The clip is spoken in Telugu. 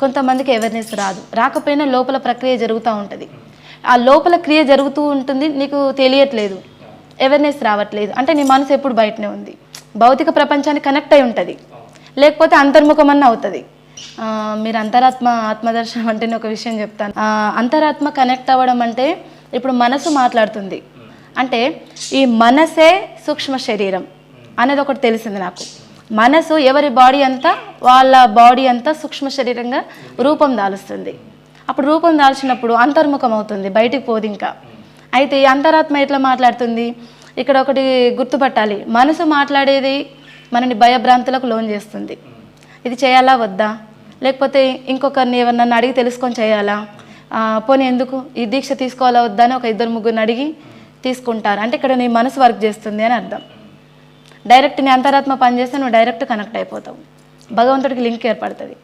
కొంతమందికి అవేర్నెస్ రాదు. రాకపోయినా లోపల ప్రక్రియ జరుగుతూ ఉంటుంది. ఆ లోపల క్రియ జరుగుతూ ఉంటుంది నీకు తెలియట్లేదు. అవేర్నెస్ రావట్లేదు. అంటే నీ మనసు ఎప్పుడు బయటనే ఉంది. భౌతిక ప్రపంచానికి కనెక్ట్ అయి ఉంటుంది. లేకపోతే అంతర్ముఖమన్న అవుతుంది. మీరు అంతరాత్మ ఆత్మదర్శనం అంటే నేను ఒక విషయం చెప్తాను. అంతరాత్మ కనెక్ట్ అవ్వడం అంటే ఇప్పుడు మనసు మాట్లాడుతుంది. అంటే ఈ మనసే సూక్ష్మ శరీరం. అనేది ఒకటి తెలిసింది నాకు. మనసు ఎవరి బాడీ అంతా వాళ్ళ బాడీ అంతా సూక్ష్మ శరీరంగా రూపం దాలుస్తుంది. అప్పుడు రూపం దాల్చినప్పుడు అంతర్ముఖం అవుతుంది బయటికి పోదు ఇంకా. అయితే ఈ అంతరాత్మ ఎట్లా మాట్లాడుతుంది? ఇక్కడ ఒకటి గుర్తుపట్టాలి. మనసు మాట్లాడేది మనని భయభ్రాంతులకు లోన్ చేస్తుంది. ఇది చేయాలా వద్దా? లేకపోతే ఇంకొకరిని ఎవరినన్నా అడిగి తెలుసుకొని చేయాలా? పోనీ ఎందుకు? ఈ దీక్ష తీసుకోవాలా వద్దా అని ఒక ఇద్దరు ముగ్గురిని అడిగి తీసుకుంటారు. అంటే ఇక్కడ నీ మనసు వర్క్ చేస్తుంది అని అర్థం. డైరెక్ట్ నీ అంతరాత్మ పనిచేస్తే నువ్వు డైరెక్ట్ కనెక్ట్ అయిపోతావు. భగవంతుడికి లింక్ ఏర్పడుతుంది.